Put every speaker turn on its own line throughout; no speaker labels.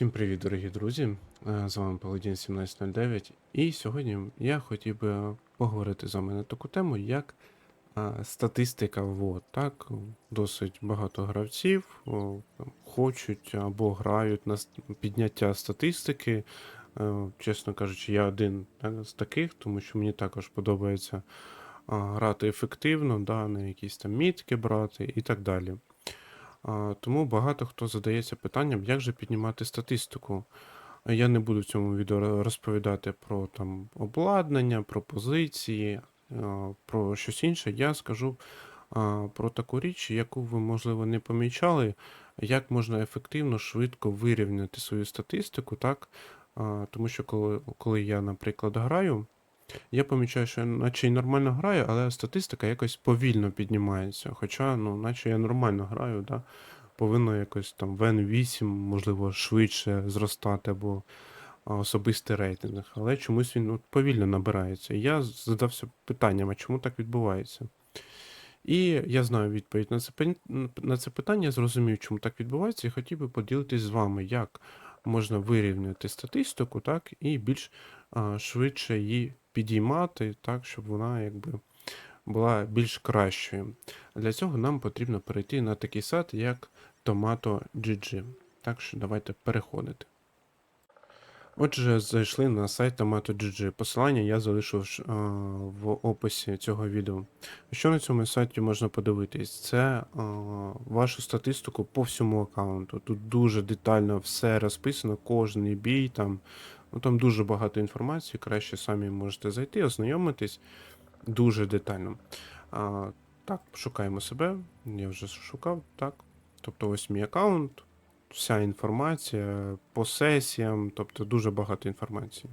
Всім привіт, дорогі друзі! Е, З вами Паладін 1709. І сьогодні я хотів би поговорити з вами на таку тему, як статистика ВОД. Так, досить багато гравців хочуть або грають на підняття статистики. Е, Чесно кажучи, я один з таких, тому що мені також подобається грати ефективно, да, на якісь там мітки брати і так далі. Тому багато хто задається питанням, як же піднімати статистику. Я не буду в цьому відео розповідати про там обладнання, про позиції, про щось інше. Я скажу про таку річ, яку ви, можливо, не помічали, як можна ефективно, швидко вирівняти свою статистику, так? Тому що коли, коли я, наприклад, граю, я помічаю, що я наче й нормально граю, але статистика якось повільно піднімається. Хоча, ну, наче я нормально граю, да? повинно якось там в N8, можливо, швидше зростати або особистий рейтинг. Але чомусь він от, повільно набирається. Я задався питанням, а чому так відбувається? І я знаю відповідь на це, на це питання, зрозумів, чому так відбувається, і хотів би поділитись з вами, як можна вирівняти статистику, так, і більш а, швидше її підіймати, так, щоб вона якби була більш кращою. Для цього нам потрібно перейти на такий сайт, як Tomato.gg. Так що давайте переходити. Отже, зайшли на сайт Tomato.gg. Посилання я залишу а, в описі цього відео. Що на цьому сайті можна подивитись? Це а, вашу статистику по всьому аккаунту. Тут дуже детально все розписано, кожний бій там. Ну, там дуже багато інформації, краще самі можете зайти, ознайомитись дуже детально. А, так, шукаємо себе. Я вже шукав, так. Тобто ось мій аккаунт, вся інформація по сесіям, тобто дуже багато інформації.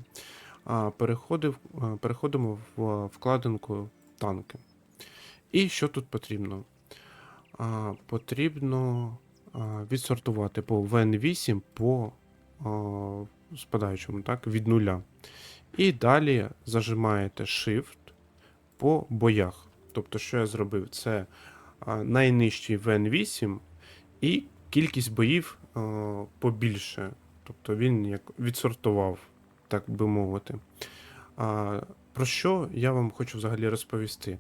А, переходив, переходимо в вкладинку танки. І що тут потрібно? А, потрібно відсортувати по VN8 по спадаючому, так, від нуля. І далі зажимаєте Shift по боях. Тобто, що я зробив? Це найнижчий VN8 і кількість боїв побільше. Тобто він як відсортував, так би мовити. Про що я вам хочу взагалі розповісти?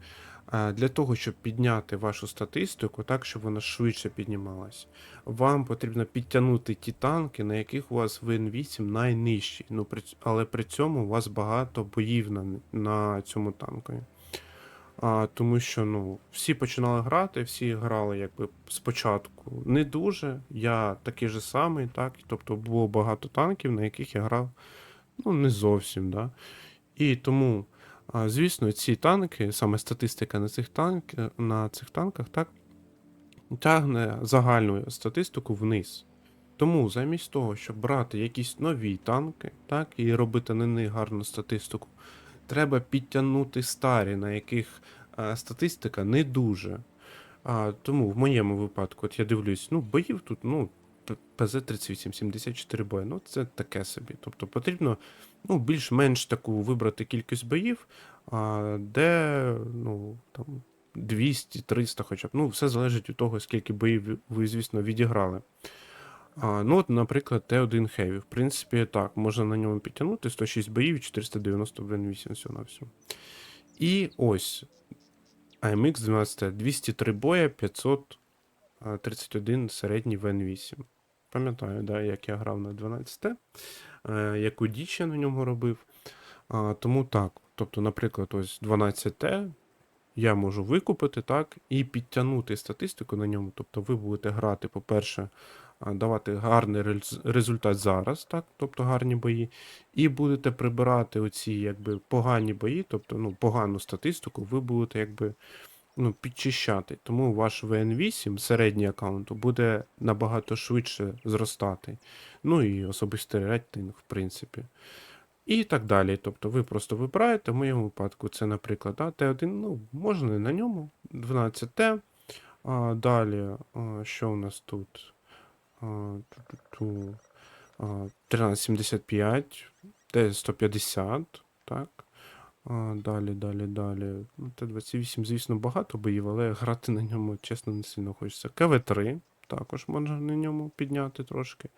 Для того, щоб підняти вашу статистику, так, щоб вона швидше піднімалась, вам потрібно підтягнути ті танки, на яких у вас VN8 найнижчий. Ну, але при цьому у вас багато боїв на, на цьому танкові. А, тому що ну, всі починали грати, всі грали якби спочатку не дуже. Я такий же самий, так. Тобто було багато танків, на яких я грав ну, не зовсім. Да? І тому, звісно, ці танки, саме статистика на цих, танк, на цих танках, так, тягне загальну статистику вниз. Тому замість того, щоб брати якісь нові танки, так, і робити на них гарну статистику, треба підтягнути старі, на яких статистика не дуже. А, тому в моєму випадку, от я дивлюсь, ну, боїв тут, ну, ПЗ-38, 74 бої, ну це таке собі. Тобто потрібно ну, більш-менш таку вибрати кількість боїв, де ну, там, 200-300 хоча б. Ну, все залежить від того, скільки боїв ви, звісно, відіграли. А, ну, от, наприклад, Т1 Heavy. В принципі, так, можна на ньому підтягнути 106 боїв і 490 8 всього на всього. І ось AMX 12 203 боя, 531 середній ВН8. Пам'ятаю, да, як я грав на 12, е, яку діч я на ньому робив. А, тому так. Тобто, наприклад, ось 12Т я можу викупити, так, і підтягнути статистику на ньому. Тобто ви будете грати, по-перше, давати гарний результат зараз, так, тобто гарні бої, і будете прибирати оці якби погані бої, тобто ну, погану статистику, ви будете якби ну, підчищати. Тому ваш VN8, середній аккаунту, буде набагато швидше зростати. Ну і особистий рейтинг, в принципі. І так далі. Тобто ви просто вибираєте, в моєму випадку це, наприклад, да, Т1, ну, можна на ньому, 12Т. А, далі, що у нас тут? А, ту-ту-ту, 1375, Т150, так. Далі, далі, далі. Ну, Т28, звісно, багато боїв, але грати на ньому, чесно, не сильно хочеться. КВ3 також можна на ньому підняти трошки.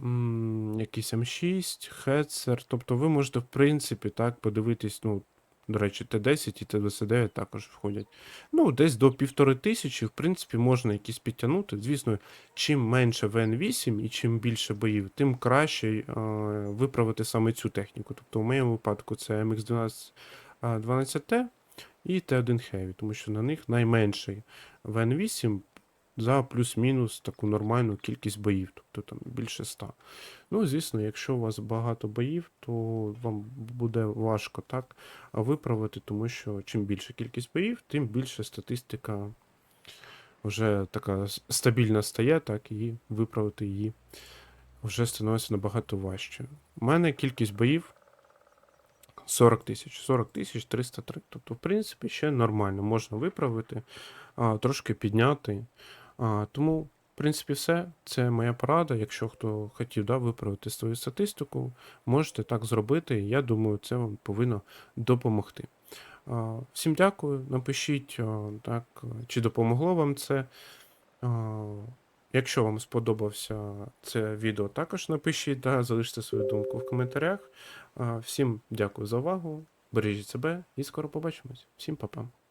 м, якийсь М6, Хетцер. Тобто ви можете, в принципі, так подивитись, ну, до речі, Т10 і Т29 також входять. Ну, десь до півтори тисячі, в принципі, можна якісь підтягнути. Звісно, чим менше ВН8 і чим більше боїв, тим краще е, виправити саме цю техніку. Тобто, в моєму випадку це MX12 12T і Т1 Heavy, тому що на них найменший ВН8 за плюс-мінус таку нормальну кількість боїв, тобто там більше 100. Ну, звісно, якщо у вас багато боїв, то вам буде важко так виправити, тому що чим більша кількість боїв, тим більше статистика вже така стабільна стає, так, і виправити її вже становиться набагато важче. У мене кількість боїв 40 тисяч, 40 тисяч 303. Тобто, в принципі, ще нормально, можна виправити, а, трошки підняти. А, тому, в принципі, все. Це моя порада. Якщо хто хотів да, виправити свою статистику, можете так зробити. Я думаю, це вам повинно допомогти. А, Всім дякую. Напишіть, так, чи допомогло вам це. А, Якщо вам сподобався це відео, також напишіть, да, залиште свою думку в коментарях. Всім дякую за увагу. Бережіть себе і скоро побачимось. Всім па-па.